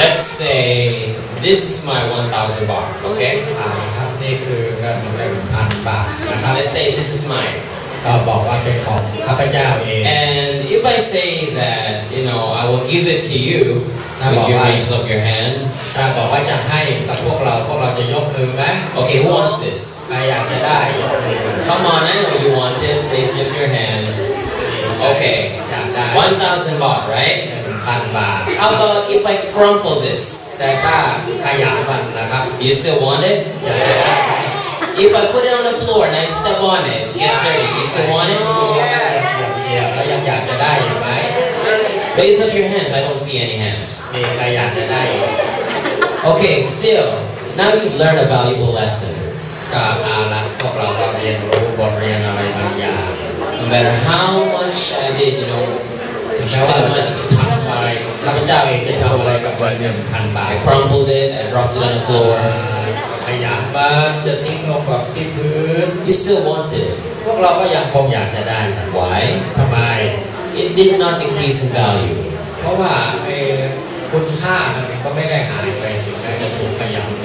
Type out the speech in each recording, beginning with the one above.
let's say this is my 1,000 baht, okay? อ่าครับนี่คือเงินหนึ่งพันบาทนะครับ Let's say this is mine. ก็บอกว่าเป็นของข้าพเจ้าเอง And if I say that, you know, I will give it to you, would you raise up your hand? ถ้าบอกว่าจะให้กับพวกเราพวกเราจะยกมือไหม Okay, who wants this? ใครอยากจะได้ยกมือ Come on, I know you want it. Raise up your hands. Okay, อยากได้ 1,000 baht, right? หนึ่งพันบาท How about if I crumple this? แต่ถ้าขยำมันนะครับ You still want it? อยากจะได้ If I put it on the floor and I step on it, it gets dirty. You still want it? เดียวแล้วยังอยากจะได้อยู่ไหม Raise up your hands. I don't see any hands. มีใครอยากจะได้อยู่ Okay, still. Now you've learned a valuable lesson. ก็เอาละพวกเราก็เรียนรู้บทเรียนอะไรบางอย่าง No matter how much I did, you know, ถึง to แม้ว่า the เราจะ money, ทำอะไรข้าพเจ้าเองจะทำอะไรกับเงินหนึ่งพันบาท I crumpled it, I dropped it on the floor. ขยำมันจะทิ้งลงกับที่พื้น You still wanted it. พวกเราก็ยังคงอยากจะได้นะ Why? ทำไม It did not increase in value. เพราะว่าไอ้คุณค่ามันก็ไม่ได้หายไปถึงแม้จะถูกขยำ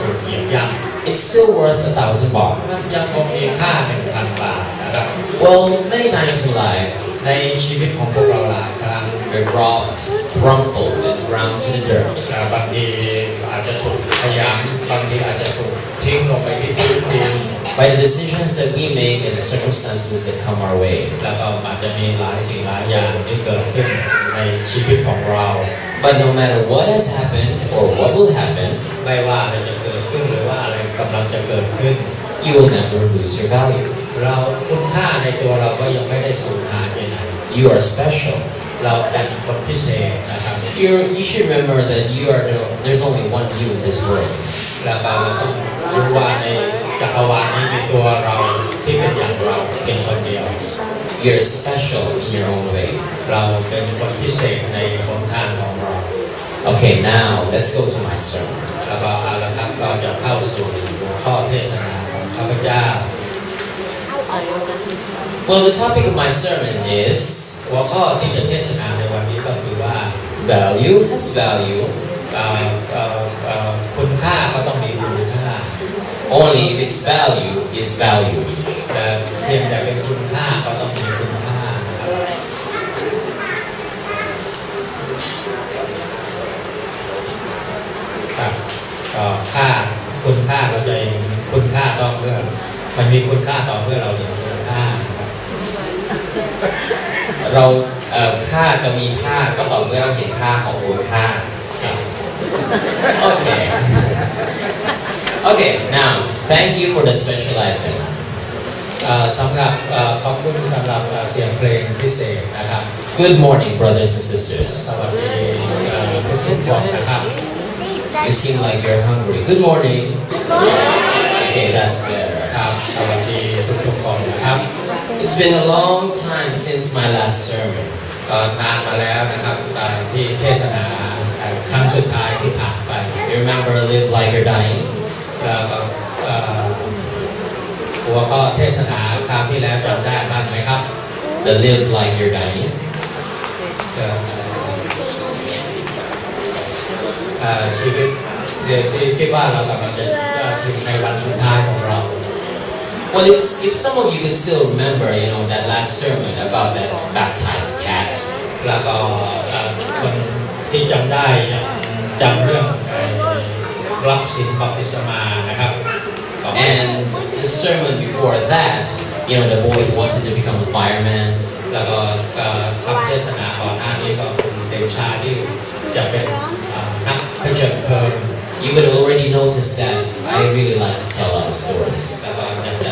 ถูกเหยียบย่ It's still worth a thousand ำ baht. มันยังคงมีค่าหนึ่งพันบาทนะครับ Well, many times in life, ในชีวิตของพวกเราหลายครั้ง we're dropped, crumpled, and ground to the dirt. อ่าบางทีอาจจะถูกขยำบางทีอาจจะถูกทิ้งลงไปที่พื้นดิน by the decisions that we make and the circumstances that come our way. แล้วก็อาจจะมีหลายสิ่งหลายอย่างที่เกิดขึ้นในชีวิตของเรา But no matter what has happened or what will happen, ไม่ว่าอะไรจะเกิดขึ้นหรือว่าอะไรกำลังจะเกิดขึ้น you will never lose your value. เราคุณค่าในตัวเราก็ยังไม่ได้สูญหายไปไหน You are special. เราเป็นคนพิเศษนะครับ You're, you should remember that you are the, there's only one you in this world. แล้วก็เราต้องรู้ว่าในจักรวาลนี้มีตัวเราที่เป็นอย่างเราเพียงคนเดียว You're special in your own way. เราเป็นคนพิเศษในหนทางของเรา Okay, now let's go to my sermon. แล้วก็เอาละครับก็จะเข้าสู่หัวข้อเทศนาของข้าพเจ้า Well, the topic of my sermon is หัวข้อที่จะเทศนาในวันนี้ก็คือว่า value has value คุณค่าก็ต้องมีคุณค่า only if its value is value แต่เพียงแต่เป็นคุณค่าก็ต้องมีคุณค่านะครับ ครับก็ค่าคุณค่าเราจะเห็นคุณค่าต้องเพื่อ มันมีคุณค่าต่อเพื่อเราเห็นคุณค่านะครับเราเอ่อค่าจะมีค่าก็ต่อเมื่อเราเห็นค่าของมูลค่าครับ Okay. Okay, now, thank you for the special item. เอ่อสำหรับเอ่อขอบคุณสำหรับเอ่อเสียงเพลงพิเศษนะครับ Good morning, brothers and sisters. สวัสดีเอ่อทุกคนนะครับ You seem like you're hungry. Good morning. Okay, that's better. สวัสดีทุกๆคนนะครับ It's been a long time since my last sermon. ก็นานมาแล้วนะครับตอนที่เทศนาครั้งสุดท้ายที่ผ่านไป You remember Live Like You're Dying? แล้วก็เอ่อหัวข้อเทศนาคราวที่แล้วจำได้บ้างไหมครับ The Live Like You're Dying. ชีวิตที่คิดว่าเรากำลังจะถึงในวันสุดท้ายของเรา Well, if, if some of you can still remember, you know, that last sermon about that baptized cat, แล้วก็เอ่อคนที่จำได้ยังจำเรื่องเอ่อรับสินบัพติศมานะครับของ and the sermon before that, you know, the boy who wanted to become a fireman, แล้วก็เอ่อคำเทศนาก่อนหน้านี้ก็คุณเด็กชายที่จะเป็นเอ่อนักเผชิญเพลิง you could already notice that I really like to tell our stories. แล้วก็อยากจะ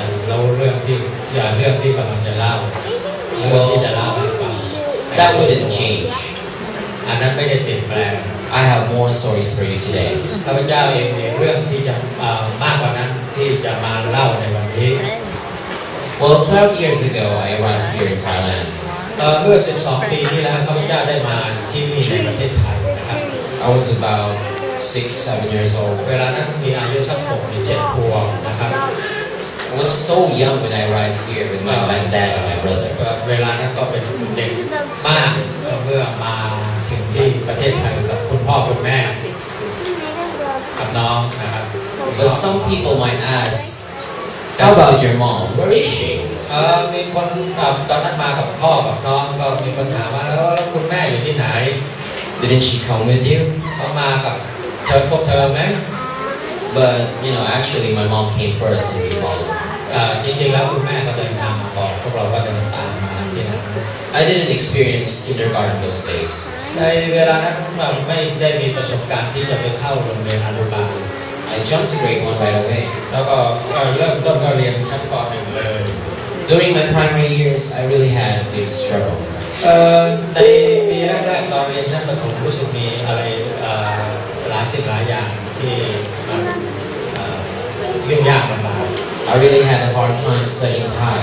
เรื่องที่กำลังจะเล่าเรื่องที่จะเล่าให้ฟัง That wouldn't change. อันนั้นไม่ได้เปลี่ยนแปลง I have more stories for you today. ข้าพเจ้าเองมีเรื่องที่จะเอ่อมากกว่านั้นที่จะมาเล่าในวันนี้ Well, 12 years ago, I arrived here in Thailand. เอ่อเมื่อ 12 ปีที่แล้วข้าพเจ้าได้มาที่นี่ในประเทศไทยนะครับ I was about six, seven years old. เวลานั้นมีอายุสักหกหรือเจ็ดขวบนะครับ I was so young when I arrived here with my, my dad and my brother. เวลานั้นก็เป็นเด็กมากเมื่อมาถึงที่ประเทศไทยกับคุณพ่อคุณแม่ น้องนะครับ But some people might ask, how about your mom? Where is she? เอ่อมีคนเอ่อตอนนั้นมากับพ่อกับน้องก็มีคนถามว่าแล้วแล้วคุณแม่อยู่ที่ไหน Didn't she come with you? เขามากับเชิญพวกเธอไหม But, you know, actually my mom came first and we followed. เอ่อจริงๆแล้วคุณแม่ก็เดินทางมาก่อนพวกเราก็เดินตามมาที่นั่น I didn't experience kindergarten those days. ในเวลานั้นเราไม่ได้มีประสบการณ์ที่จะไปเข้าโรงเรียนอนุบาล I jumped to grade one right away. แล้วก็ก็เริ่มต้นก็เรียนชั้นป .1 เลย During my primary years, I really had a big struggle. เอ่อในปีแรกๆตอนเรียนชั้นประถมรู้สึกมีอะไรเอ่อหลายสิ่งหลายอย่างที่มันเอ่อยุ่งยากลำบาก I really had a hard time studying Thai.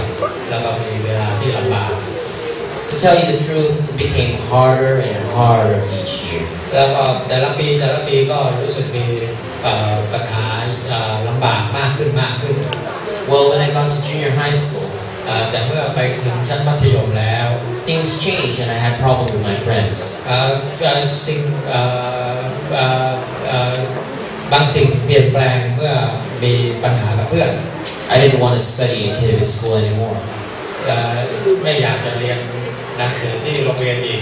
แล้วก็มีเวลาที่ลำบาก To tell you the truth, it became harder and harder each year. แล้วก็แต่ละปีแต่ละปีก็รู้สึกมีเอ่อปัญหาเอ่อลำบากมากขึ้นมากขึ้น Well, when I got to junior high school, เอ่อแต่เมื่อไปถึงชั้นมัธยมแล้ว things changed and I had problems with my friends. เอ่อเอ่อสิ่ง บางสิ่งเปลี่ยนแปลงเมื่อมีปัญหากับเพื่อน I didn't want to study in Kidvik school anymore. เอ่อไม่อยากจะเรียนหนังสือที่โรงเรียนอีก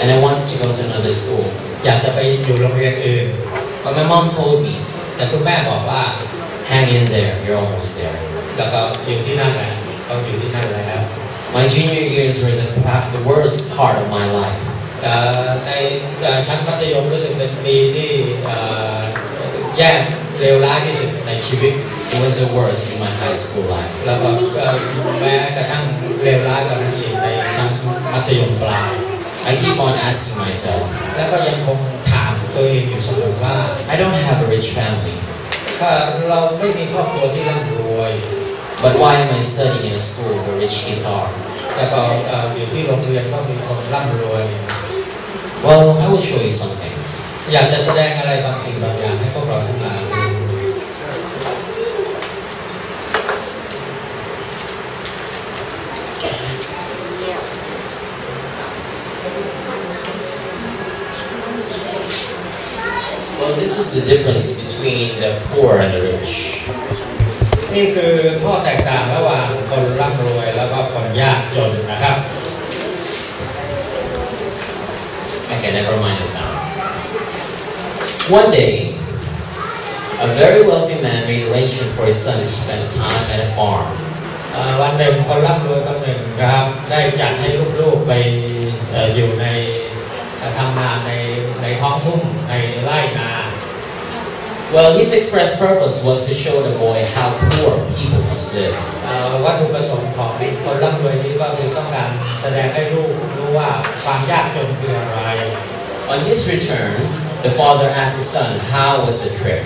And I wanted to go to another school. อยากจะไปอยู่โรงเรียนอื่น But my mom told me, แต่คุณแม่บอกว่า hang in there, you're almost there. แล้วก็อยู่ที่นั่นแหละต้องอยู่ที่นั่นแล้ว My junior years were the, pa- the worst part of my life. ในชั้นมัธยมรู้สึกเป็นปีที่แย่เลวร้ายที่สุดในชีวิต It was the worst in my high school life. แล้วก็แม้กระทั่งเลวร้ายกว่านั้นอีกในชั้นมัธยมปลาย I keep on asking myself, แล้วก็ยังคงถามตัวเองอยู่เสมอว่า I don't have a rich family, เราไม่มีครอบครัวที่ร่ำรวย but why am I studying in a school where rich kids are? แล้วก็เอ่ออยู่ที่โรงเรียนก็มีคนร่ำรวย Well, I will show you something. อยากจะแสดงอะไรบางสิ่งบางอย่างให้พวกเราทั้งหลายดู Well, this is the difference between the poor and the rich. นี่คือข้อแตกต่างระหว่างคนร่ำรวยแล้วก็คนยากจนนะครับ Okay, never mind the sound. One day, a very wealthy man made arrangement for his son to spend time at a farm. วันหนึ่งคนร่ำรวยคนหนึ่งครับได้จัดให้ลูกๆไปอยู่ในทำงานในในท้องทุ่งในไร่นา Well, his express purpose was to show the boy how poor people must live. เอ่อวัตถุประสงค์ของคนร่ำรวยนี้ก็คือต้องการแสดงให้ลูกรู้ว่าความยากจนคืออะไร On his return, the father asked his son, How was the trip?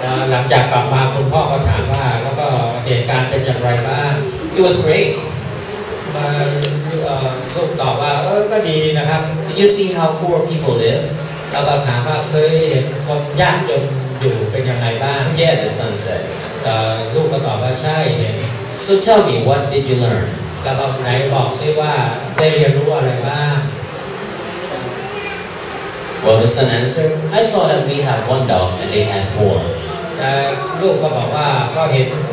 เอ่อหลังจากกลับมาคุณพ่อก็ถามว่าแล้วก็เหตุการณ์เป็นอย่างไรบ้าง It was great. มาเอ่อลูกตอบว่าเออก็ดีนะครับ Did you see how poor people live? แล้วก็ถามว่าเคยเห็นคนยากจน อยู่เป็นยังไงบ้าง Yeah, the son said. เอ่อลูกก็ตอบว่าใช่เห็น So tell me, what did you learn? แล้วก็ไหนบอกซิว่าได้เรียนรู้อะไรบ้าง Well, the son answered, I saw that we had one dog and they had four. แต่ลูกก็บอกว่าก็เห็นเอ่อ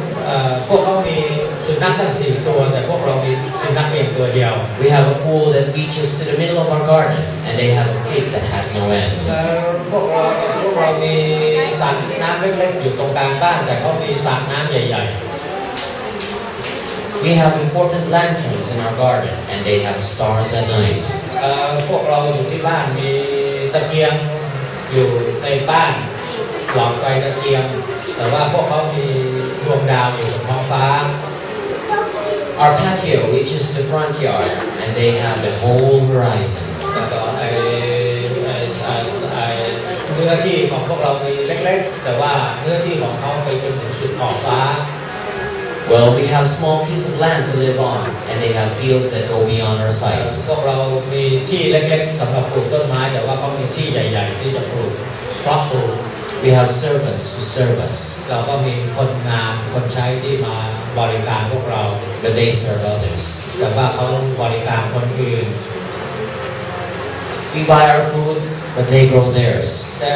พวกเขามีสุนัขตั้งสี่ตัว แต่พวกเรามีสุนัขเพียงตัวเดียว We have a pool that reaches to the middle of our garden and they have a creek that has no end. แล้วพวกเราพวกเรามีสระน้ำเล็กๆอยู่ตรงกลางบ้านแต่เขามีสระน้ำใหญ่ We have important lanterns in our garden and they have stars at night. ๆเอ่อพวกเราอยู่ที่บ้านมีตะเกียงอยู่ในบ้านหลอดไฟตะเกียงแต่ว่าพวกเขามี ดวงดาวอยู่บนท้องฟ้า Our patio reaches the front yard and they have the whole horizon. แล้วก็ไอ้ไอ้ไอ้ไอ้เนื้อที่ของพวกเรามีเล็กๆ แต่ว่าเนื้อที่ของเขาไปจนถึงสุดขอบฟ้า Well, we have small piece of land to live on and they have fields that go beyond our sight. พวกเรามีที่เล็กๆสำหรับปลูกต้นไม้แต่ว่าเขามีที่ใหญ่ๆที่จะปลูกเพราะปลูก We have servants who serve us, เราก็มีคนงานคนใช้ที่มาบริการพวกเรา but they serve others. แต่ว่าเขาบริการคนอื่น We buy our food, but they grow theirs. แต่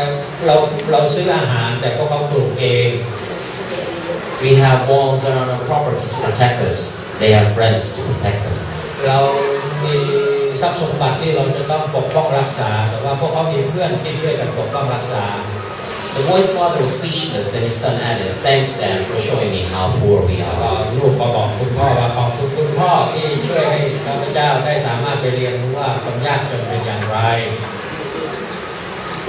เราเราซื้ออาหารแต่พวกเขาปลูกเอง We have walls around our property to protect us. They have friends to protect them. เรามีทรัพย์สมบัติที่เราจะต้องปกป้องรักษาแต่ว่าพวกเขามีเพื่อนที่ช่วยกันปกป้องรักษา The boy's father was speechless, and his son added, Thanks, Dad, for showing me how poor we แล้วก็ are. ลูกก็บอกคุณพ่อว่าขอบคุณคุณพ่อที่ช่วยให้ข้าพเจ้าได้สามารถไปเรียนรู้ว่าความยากจนเป็นอย่างไร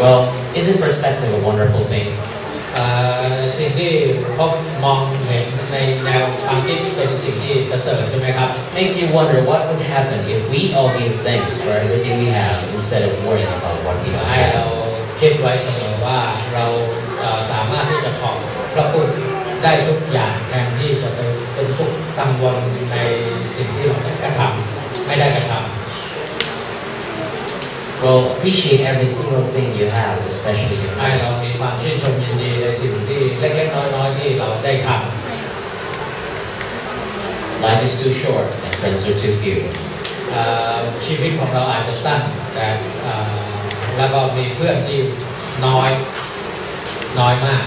Well, isn't perspective a wonderful thing? เอ่อสิ่งที่พบมองเห็นในแนวความคิดเป็นสิ่งที่ประเสริฐใช่ไหมครับ Makes you wonder what would happen if we all gave thanks for everything we have instead of worrying about what we don't ให้เรา have. คิดไว้เสมอว่าเราเอ่อสามารถที่จะขอบพระคุณได้ทุกอย่างแทนที่จะไปเป็นทุกข์กังวลในสิ่งที่เราไม่กระทำไม่ได้กระท Well, appreciate every single thing you have, especially your ำให้เรา friends. มีความชื่นชมยินดีในสิ่งที่เล็กๆน้อยๆที่เราได้ท Life is too short, and friends are too few. ำเอ่อชีวิตของเราอาจจะสั้นแต่เอ่อ แล้วก็มีเพื่อนที่น้อยน้อยมาก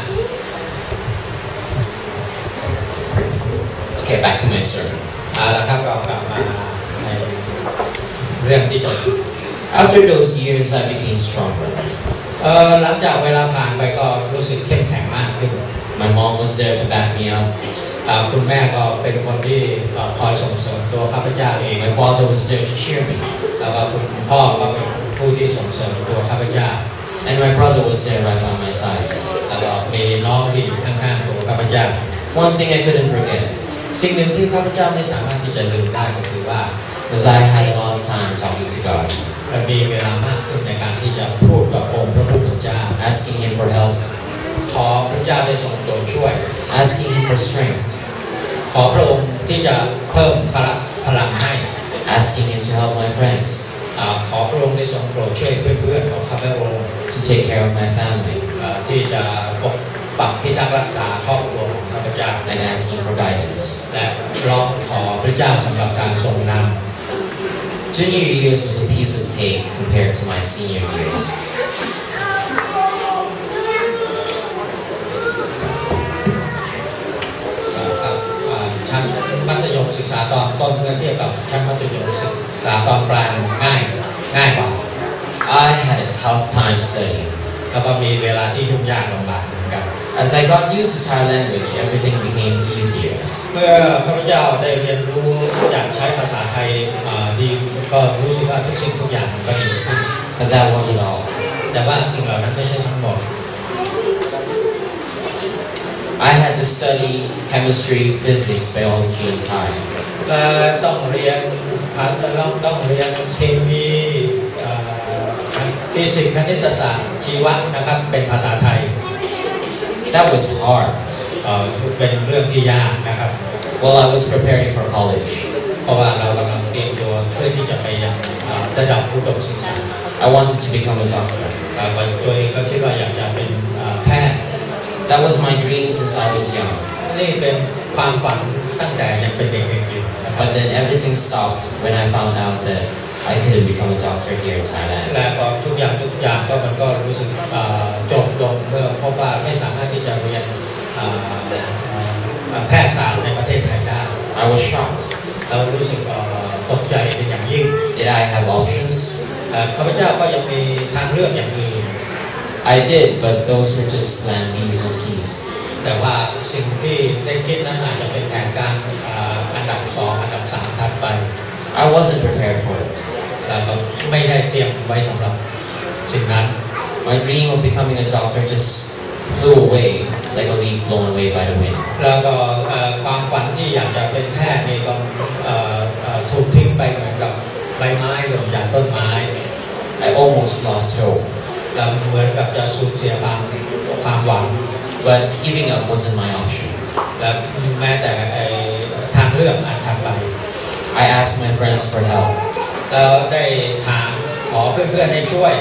Okay, back to my sermon. เอาละครับเรากลับมาในเรื่องที่จบ After those years, I became stronger. เอ่อหลังจากเวลาผ่านไปก็รู้สึกเข้มแข็งมากขึ้น My mom was there to back me up. อ่าคุณแม่ก็เป็นคนที่เอ่อคอยส่งเสริมตัวข้าพเจ้าเอง My father was there to cheer me. แล้วก็คุณพ่อก็เป็น ผู้ที่ส่งเสริมตัวข้าพเจ้า And my brother was there right by my side. แล้วก็มีน้องที่อยู่ข้างๆตัวข้าพเจ้า One thing I couldn't forget สิ่งหนึ่งที่ข้าพเจ้าไม่สามารถที่จะลืมได้ก็คือว่า was I had a lot of time talking to God, เรามีเวลามากขึ้นในการที่จะพูดกับองค์พระผู้เป็นเจ้า asking Him for help, ขอพระเจ้าได้ทรงโปรดช่วย asking Him for strength, ขอพระองค์ที่จะเพิ่มพละพลังให้ asking Him to help my friends, ขอพระองค์ได้ทรงโปรดช่วยเพื่อนๆของข้าพระองค์ to take care of my family, เอ่อที่จะปกปักพิทักษ์รักษาครอบครัวของข้าพเจ้า and asking for guidance. และร้องขอพระเจ้าสำหรับการทรงน Junior years was a piece of cake compared to my senior years. ำเอ่อกับอ่าชั้นมัธยมศึกษาตอนต้นเมื่อเทียบกับชั้นมัธยมศึกษาตอนปลายง่ายง่ายกว่า I had a tough time studying. แล้วก็มีเวลาที่ยุ่งยากลำบากเหมือนกัน As I got used to Thai language, everything became easier. เมื่อข้าพเจ้าได้เรียนรู้อยากใช้ภาษาไทยอ่าดีก็รู้สึกว่าทุกสิ่งทุกอย่างมันก็ดีขึ้น But that wasn't all. แต่ว่าสิ่งเหล่านั้นไม่ใช่ทั้งหมด I had to study chemistry, physics, biology, and Thai. เอ่อต้องเรียนอ่าต้องต้องเรียนเคมีเอ่อ ฟิสิกส์คณิตศาสตร์ชีวะนะครับเป็นภาษาไทย That was hard. เอ่อเป็นเรื่องที่ยากนะครับ While I was preparing for college, เพราะว่าเรากำลังเตรียมตัวเพื่อที่จะไปยังเอ่อระดับอุดมศึกษา I wanted to become a doctor. เอ่อตัวเองก็คิดว่าอยากจะเป็นเอ่อแพทย์ That was my dream since I was young. นี่เป็นความฝันตั้งแต่ยังเป็นเด็กๆอยู่นะครับ But then everything stopped when I found out that I couldn't become a doctor here in Thailand. และก็ทุกอย่างทุกอย่างก็มันก็รู้สึกเอ่อจบลงเมื่อพบว่าไม่สามารถที่จะเรียนเอ่อเอ่อแพทยศาสตร์ในประเทศไทยได้ I was shocked. เรารู้สึกเอ่อตกใจเป็นอย่างยิ่ง Did I have options? เอ่อข้าพเจ้าก็ยังมีทางเลือกอย่างอื่น I did, but those were just plan B's and C's. แต่ว่าสิ่งที่ได้คิดนั้นอาจจะเป็นแผนการเอ่ออันดับสองอันดับสามถัดไป I wasn't prepared for it. แล้วก็ไม่ได้เตรียมไว้สำหรับสิ่งนั้น My dream of becoming a doctor just flew away like a leaf blown away by the wind. แล้วก็เอ่อความฝันที่อยากจะเป็นแพทย์นี่ก็เอ่อเอ่อถูกทิ้งไปเหมือนกับใบไม้หล่นจากต้นไม้ I almost lost hope, แล้วเหมือนกับจะสูญเสียความความหวัง but giving up wasn't my option. และแม้แต่ไอ้ทางเลือกอันถัดไป I asked my friends for help. แล้วได้ถามขอเพื่อนๆให้ช่วย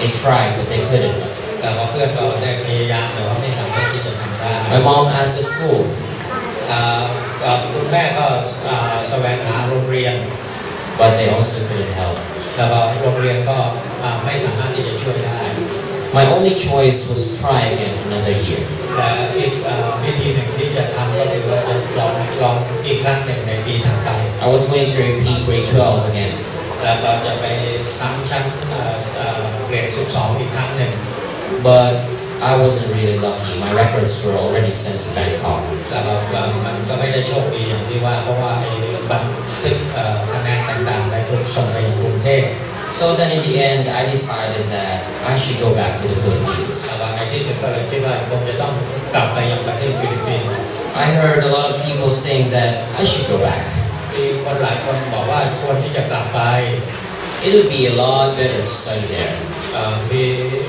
They tried, but they couldn't. แต่ว่าเพื่อนก็ได้พยายามแต่ว่าไม่สามารถที่จะทำได้ My mom asked the school, เอ่อเอ่อคุณแม่ก็เอ่อแสวงหาโรงเรียน but they also couldn't help. แล้วก็โรงเรียนก็อ่าไม่สามารถที่จะช่วยได้ My only choice was to try again another year. และอีกเอ่อวิธีหนึ่งที่จะทำก็คือว่าจะลองลองอีกครั้งหนึ่งในปีถัดไป I was going to repeat grade 12 again. แล้วก็จะไปซ้ำชั้นเอ่อเอ่อเกรด12 อีกครั้งหนึ่ง But I wasn't really lucky. My records were already sent to Bangkok. แล้วก็เอ่อมันก็ไม่ได้โชคดีอย่างที่ว่า เพราะว่าไอ้บันทึกเอ่อคะแนนต่างๆได้ถูกส่งไปยังกรุงเทพ So then in the end, I decided that I should go back to the Philippines. แล้วก็ในที่สุดก็เลยคิดว่าคงจะต้องกลับไปยังประเทศฟิลิปปินส์ I heard a lot of people saying that I should go back. มีคนหลายคนบอกว่าควรที่จะกลับไป It would be a lot better to study there. เอ่อมี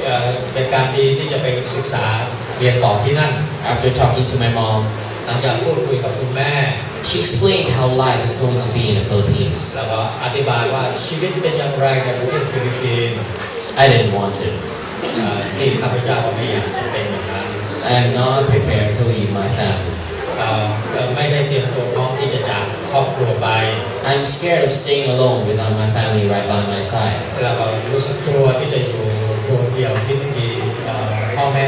เอ่อเป็นการดีที่จะไปศึกษาเรียนต่อที่นั่น After talking to my mom, หลังจากพูดคุยกับคุณแม่ she explained how life is going to be in the Philippines. แล้วก็อธิบายว่าชีวิตเป็นอย่างไรในประเทศฟิลิปปินส์ I didn't want it. เอ่อที่ข้าพเจ้าก็ไม่อยากจะเป็นอย่างนั้น I am not prepared to leave my family. เอ่อเอ่อไม่ได้เตรียมตัวพร้อมที่จะจาก ครอบครัวไป I'm scared of staying alone without my family right by my side. แล้วก็รู้สึกกลัวที่จะอยู่โดดเดี่ยวที่ไม่มีเอ่อพ่อแม่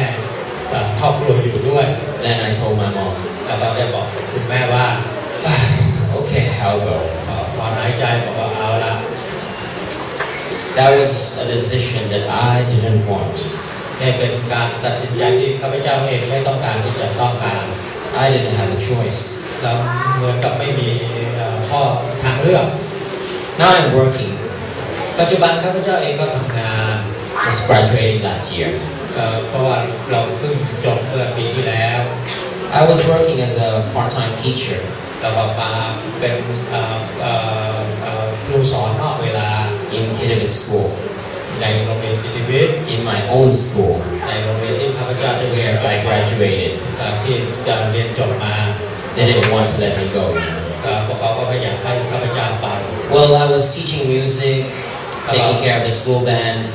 เอ่อครอบครัวอยู่ด้วย Then I told my mom, แล้วก็ได้บอกคุณแม่ว่า okay, I'll go. เอ่อถอนหายใจบอกว่าเอาละ That was a decision that I didn't want. นี่เป็นการตัดสินใจที่ข้าพเจ้าเองไม่ต้องการที่จะต้องการ I didn't have a choice. เราเหมือนกับไม่มีเอ่อข้อทางเลือก Now I'm working, ปัจจุบันข้าพเจ้าเองก็ทำงาน just graduated last year. เอ่อเพราะว่าเราเพิ่งจบเมื่อปีที่แล้ว I was working as a part-time teacher เราก็มาเป็นเอ่อเอ่อเอ่อครูสอนนอกเวลา in Kidivit School, ในโรงเรียนกิติวิทย์ in my own school, ในโรงเรียนที่ข้าพเจ้าได้เรียน where จบ I มา graduated. เอ่อที่จะเรียนจบมา They didn't want to let me go. Well, I was teaching music, taking care of the school band.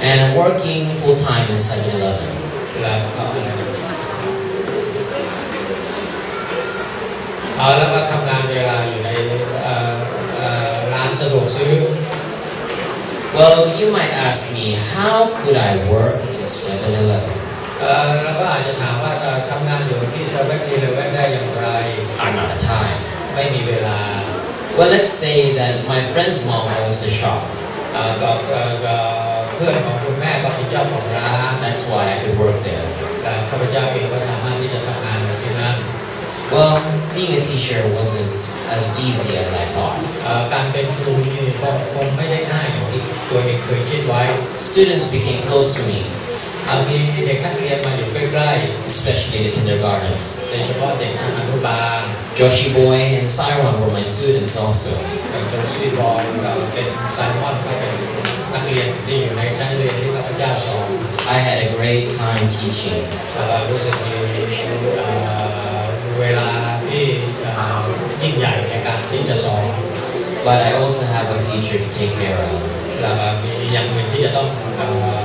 And working full time in 7 Eleven. Uh, Well, you might ask me, how could I work in 7-Eleven? เอ่อแล้วก็อาจจะถามว่าจะทำงานอยู่ที่เซเว่นอีเลเว่นได้อย่างไร I'm out of time. ไม่มีเวลา Well, let's say that my friend's mom owns a shop. เอ่อก็เอ่อก็เพื่อนของคุณแม่ก็เป็นเจ้าของร้าน That's why I could work there. แต่ข้าพเจ้าเองก็สามารถที่จะทำงานอยู่ที่นั่น Well, being a teacher wasn't as easy as I thought. เอ่อการเป็นครูนี่ก็คงไม่ได้ง่ายอย่างที่ ตัวเองเคยคิดไว้ Students became close to me, เอ่อมีเด็กนักเรียนมาอยู่ใกล้ especially the kindergartens. ๆโดยเฉพาะเด็กชั้นอนุบาล Joshi Boy and Siron were my students also. เป็นโจซี่บอยเราเป็นไซมอนก็เป็นนักเรียนที่อยู่ในชั้นเรียนที่ข้าพเจ้าสอน I had a great time teaching. เรารู้สึกมีเอ่อเวลาที่เอ่อยิ่งใหญ่ในการที่จะสอน But I also have a future to take care of. แล้วก็มีอย่างอื่นที่จะต้องเอ่อ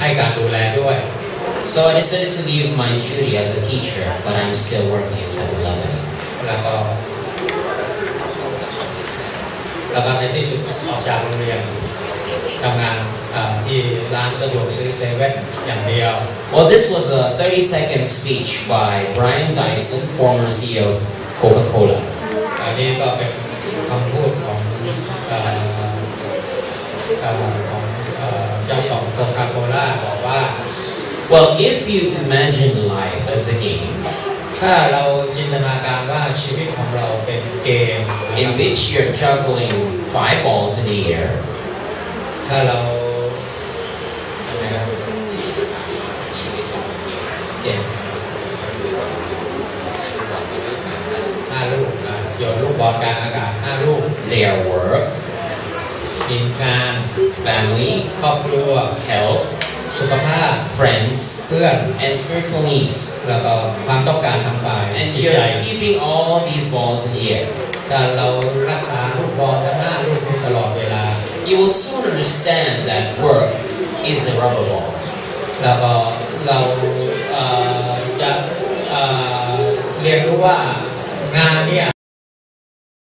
ให้การดูแลด้วย So I decided to leave my duty as a teacher, but I'm still working at 7-Eleven. แล้วก็แล้วก็ในที่สุดออกจากโรงเรียนทำงานเอ่อที่ร้านสะดวกซื้อเซเว่นอย่างเดียว Well, this was a 30-second speech by Brian Dyson, former CEO of Coca-Cola. อันนี้ก็เป็นคำพูด ด Well, if you imagine life as a game ถ้าเราจินตนาการว่าชีวิตของเราเป็นเกมนะค in รับ which you're juggling five balls in the air, ถ้าเรานะครับ then ห้าลูกนะโยนลูกบอลกลางอากาศห้าลูก they are work, ทีมงาน family, ครอบครัว health, สุขภาพ friends, เพื่อน and spiritual needs. แล้วก็ความต้องการทางกาย And จิตใจ you're keeping all these balls in the air. ถ้าเรารักษาลูกบอลทั้งห้าลูกนี้ตลอดเวลา You will soon understand that work is a rubber ball. แล้วก็เราเอ่อจะ เอ่อเรียนรู้ว่างานเนี่ย